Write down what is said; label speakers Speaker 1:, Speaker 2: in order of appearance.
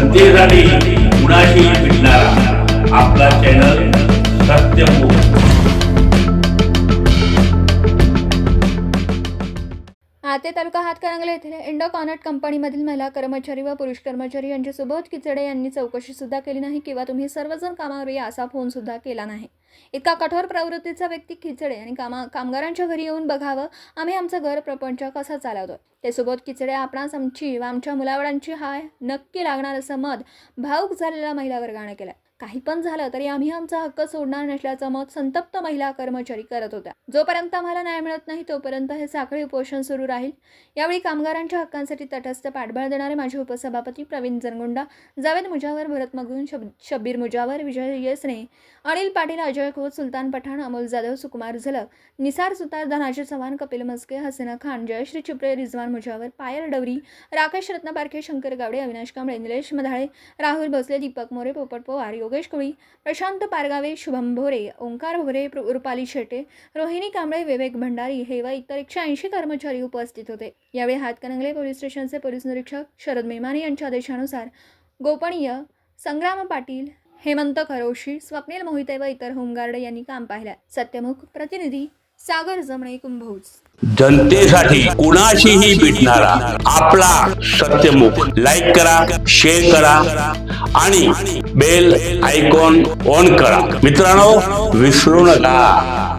Speaker 1: जनतेसाठी कुणाशी भेटणारा. आपला चॅनल सत्यमुख
Speaker 2: आते तालुका हातकणंगले येथील इंडो कॉनट कंपनीमधील महिला कर्मचारी व पुरुष कर्मचारी यांची सुबोध किचडे यांनी चौकशी सुद्धा केली नाही किंवा तुम्ही सर्वजण कामावर या असा फोन सुद्धा केला नाही. इतका कठोर प्रवृत्तीचा व्यक्ती खिचडे आणि कामा कामगारांच्या घरी येऊन बघावं आम्ही आमचं घर प्रपंच कसा चालवतो ते सुबोध किचडे आपणास आमची व आमच्या मुलावडांची हाय नक्की लागणार असं मत भाऊक झालेल्या महिला वर्गाने केलं काही पण झालं तरी आम्ही आमचा हक्क सोडणार नसल्याचं मत संतप्त महिला कर्मचारी करत होत्या. जोपर्यंत आम्हाला न्याय मिळत नाही तोपर्यंत हे साखळी उपोषण सुरू राहील. यावेळी कामगारांच्या हक्कांसाठी तटस्थ पाठबळ देणारे माझे उपसभापती प्रवीण जनगुंडा जावेद मुजावर भरत मगून शब शब्बीर मुजावर विजय येसने अनिल पाटील अजय खोत सुलतान पठाण अमोल जाधव सुकुमार झलक निसार सुतार धनाजी चव्हाण कपिल मस्के हसीना खान जयश्री चिपळे रिजवान मुजावर पायल डवरी राकेश रत्नपारखे शंकर गावडे अविनाश कांबळे निलेश मधाळे राहुल भोसले दीपक मोरे पोपट पवार योगेश कोळी प्रशांत पारगावे शुभम भोरे ओंकार भोरे रुपाली शेटे रोहिणी कांबळे विवेक भंडारी हे व इतर एकशे ऐंशी कर्मचारी उपस्थित होते. यावेळी हातकणंगले पोलीस स्टेशनचे पोलीस निरीक्षक शरद मेमाने यांच्या आदेशानुसार गोपनीय संग्राम पाटील हेमंत खरोशी स्वप्नील मोहिते व इतर होमगार्ड यांनी काम पाहिलं. सत्यमुख प्रतिनिधी सागर जमणे कुंभोज.
Speaker 1: जनतेसाठी कुणाशीही भेटणारा आपला सत्यमुख. लाईक करा शेअर करा आणि बेल आयकॉन ऑन करा. मित्रांनो विसरू नका.